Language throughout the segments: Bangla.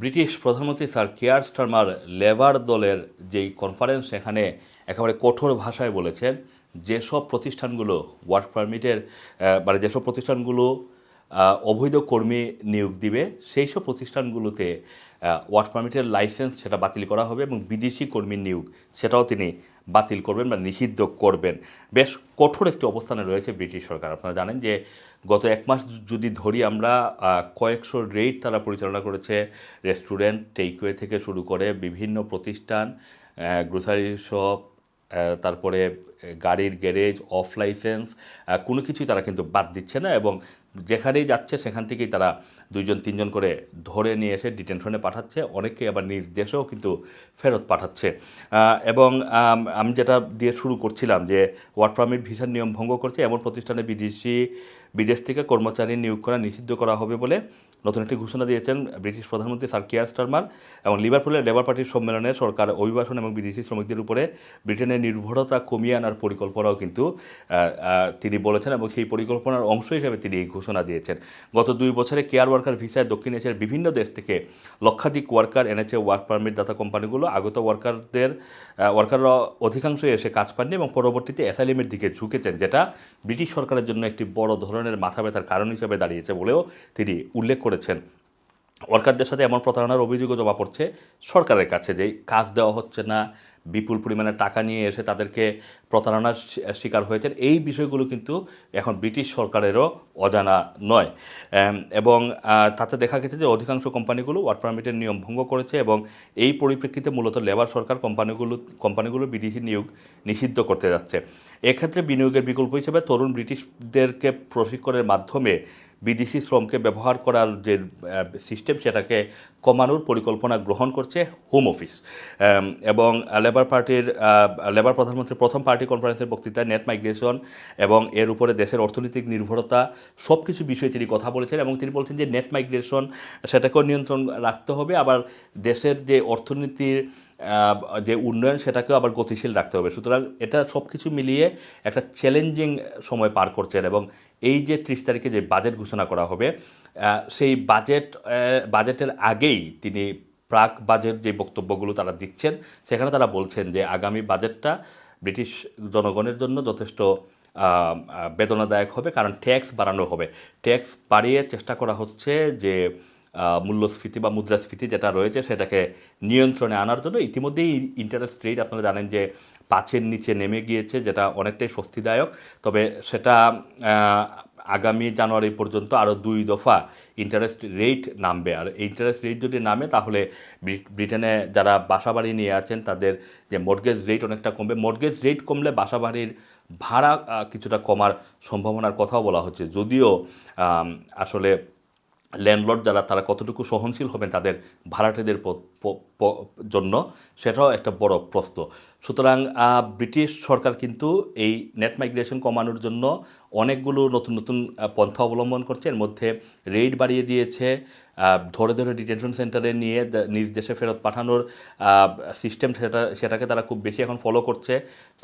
ব্রিটিশ প্রধানমন্ত্রী স্যার কেয়ার স্টার্মার লেবার দলের যেই কনফারেন্স সেখানে একেবারে কঠোর ভাষায় বলেছেন, যেসব প্রতিষ্ঠানগুলো ওয়ার্ক পারমিটের মানে যেসব প্রতিষ্ঠানগুলো অবৈধ কর্মী নিয়োগ দিবে সেই সব প্রতিষ্ঠানগুলোতে ওয়ার্ক পারমিটের লাইসেন্স সেটা বাতিল করা হবে এবং বিদেশি কর্মী নিয়োগ, সেটাও তিনি বাতিল করবেন বা নিষিদ্ধ করবেন। বেশ কঠোর একটি অবস্থানে রয়েছে ব্রিটিশ সরকার। আপনারা জানেন যে গত এক মাস যদি ধরি আমরা কয়েকশো রেড তারা পরিচালনা করেছে রেস্টুরেন্ট, টেকওয়ে থেকে শুরু করে বিভিন্ন প্রতিষ্ঠান গ্রোসারি শপ তারপরে গাড়ির গ্যারেজ অফ লাইসেন্স কোনো কিছুই তারা কিন্তু বাদ দিচ্ছে না এবং যেখানেই যাচ্ছে সেখান থেকেই তারা দুইজন, তিনজন করে ধরে নিয়ে এসে ডিটেনশনে পাঠাচ্ছে। অনেকে আবার নিজ দেশেও কিন্তু ফেরত পাঠাচ্ছে। এবং, আমি যেটা দিয়ে শুরু করছিলাম যে ওয়ার্ক পারমিট ভিসার নিয়ম ভঙ্গ করছে, এমন প্রতিষ্ঠানে বিদেশি বিদেশ থেকে কর্মচারী নিয়োগ করা নিষিদ্ধ করা হবে বলে নতুন একটি ঘোষণা দিয়েছেন ব্রিটিশ প্রধানমন্ত্রী স্যার কিয়ার স্টারমার এবং লিভারপুলের লেবার পার্টির সম্মেলনে সরকার অভিবাসন এবং বিদেশি শ্রমিকদের উপরে ব্রিটেনের নির্ভরতা কমিয়ে আনার পরিকল্পনাও কিন্তু তিনি বলেছেন এবং সেই পরিকল্পনার অংশ হিসেবে তিনি এই ঘোষণা দিয়েছেন। গত দুই বছরে কেয়ার ওয়ার্কার ভিসায় দক্ষিণ এশিয়ার বিভিন্ন দেশ থেকে লক্ষাধিক ওয়ার্কার এনেছে ওয়ার্ক পারমিট দাতা কোম্পানিগুলো। আগত ওয়ার্কারদের ওয়ার্কাররা অধিকাংশই এসে কাজ পাননি এবং পরবর্তীতে অ্যাসাইলিমের দিকে ঝুঁকেছেন, যেটা ব্রিটিশ সরকারের জন্য একটি বড় ধরনের মাথা ব্যথার কারণ হিসেবে দাঁড়িয়েছে বলেও তিনি উল্লেখ করেছেন। ওয়ার্কারদের সাথে এমন প্রতারণার অভিযোগও জমা পড়ছে সরকারের কাছে যে কাজ দেওয়া হচ্ছে না, বিপুল পরিমাণে টাকা নিয়ে এসে তাদেরকে প্রতারণার শিকার হয়েছেন। এই বিষয়গুলো কিন্তু এখন ব্রিটিশ সরকারেরও অজানা নয়। এবং তাতে দেখা গেছে যে অধিকাংশ কোম্পানিগুলো ওয়ার্ক পারমিটের নিয়ম ভঙ্গ করেছে এবং এই পরিপ্রেক্ষিতে মূলত লেবার সরকার কোম্পানিগুলো কোম্পানিগুলো বিদেশি নিয়োগ নিষিদ্ধ করতে যাচ্ছে। এক্ষেত্রে বিনিয়োগের বিকল্প হিসেবে তরুণ ব্রিটিশদেরকে প্রশিক্ষণের মাধ্যমে বিদেশি শ্রমকে ব্যবহার করার যে সিস্টেম সেটাকে কমানোর পরিকল্পনা গ্রহণ করছে হোম অফিস এবং লেবার পার্টির লেবার প্রধানমন্ত্রীর প্রথম পার্টি কনফারেন্সের বক্তৃতায় নেট মাইগ্রেশন এবং এর উপরে দেশের অর্থনৈতিক নির্ভরতা সব কিছু বিষয়ে তিনি কথা বলেছেন এবং তিনি বলছেন যে নেট মাইগ্রেশন সেটাকেও নিয়ন্ত্রণ রাখতে হবে। আবার দেশের যে অর্থনীতির যে উন্নয়ন সেটাকেও আবার গতিশীল রাখতে হবে। সুতরাং এটা সব কিছু মিলিয়ে একটা চ্যালেঞ্জিং সময় পার করছেন এবং এই যে ত্রিশ তারিখে যে বাজেট ঘোষণা করা হবে সেই বাজেট বাজেটের আগেই তিনি প্রাক বাজেট যে বক্তব্যগুলো তারা দিচ্ছেন, সেখানে তারা বলছেন যে আগামী বাজেটটা ব্রিটিশ জনগণের জন্য যথেষ্ট বেদনাদায়ক হবে, কারণ ট্যাক্স বাড়ানো হবে। ট্যাক্স বাড়িয়ে চেষ্টা করা হচ্ছে যে মূল্যস্ফীতি বা মুদ্রাস্ফীতি যেটা রয়েছে সেটাকে নিয়ন্ত্রণে আনার জন্য। ইতিমধ্যেই ইন্টারেস্ট রেট আপনারা জানেন যে পাঁচের নিচে নেমে গিয়েছে, যেটা অনেকটাই স্বস্তিদায়ক। তবে সেটা আগামী জানুয়ারি পর্যন্ত আরও দুই দফা ইন্টারেস্ট রেট নামবে। আর ইন্টারেস্ট রেট যদি নামে, তাহলে ব্রিটেনে যারা বাসাবাড়ি নিয়ে আছেন, তাদের যে মর্গেজ রেট অনেকটা কমবে। মর্গেজ রেট কমলে বাসাবাড়ির ভাড়া কিছুটা কমার সম্ভাবনার কথাও বলা হচ্ছে। যদিও আসলে ল্যান্ডলর্ড যারা, তারা কতটুকু সহনশীল হবেন তাদের ভাড়াটেদের জন্য, সেটাও একটা বড় প্রশ্ন। সুতরাং ব্রিটিশ সরকার কিন্তু এই নেট মাইগ্রেশন কমানোর জন্য অনেকগুলো নতুন নতুন পন্থা অবলম্বন করছে। এর মধ্যে রেট বাড়িয়ে দিয়েছে ধরে ধরে ডিটেনশন সেন্টারে নিয়ে নিজ দেশে ফেরত পাঠানোর সিস্টেম সেটা, সেটাকে তারা খুব বেশি এখন ফলো করছে।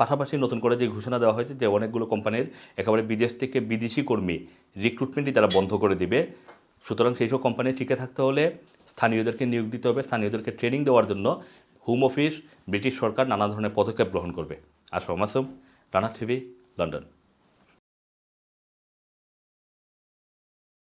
পাশাপাশি নতুন করে যে ঘোষণা দেওয়া হয়েছে যে অনেকগুলো কোম্পানির একেবারে বিদেশ থেকে বিদেশি কর্মী রিক্রুটমেন্টই তারা বন্ধ করে দিবে। সুতরাং সেই সব কোম্পানি টিকে থাকতে হলে স্থানীয়দেরকে নিয়োগ দিতে হবে, স্থানীয়দেরকে ট্রেনিং দেওয়ার জন্য হোম অফিস ব্রিটিশ সরকার নানা ধরনের পদক্ষেপ গ্রহণ করবে। আসো মাসুম রানা টিভি লন্ডন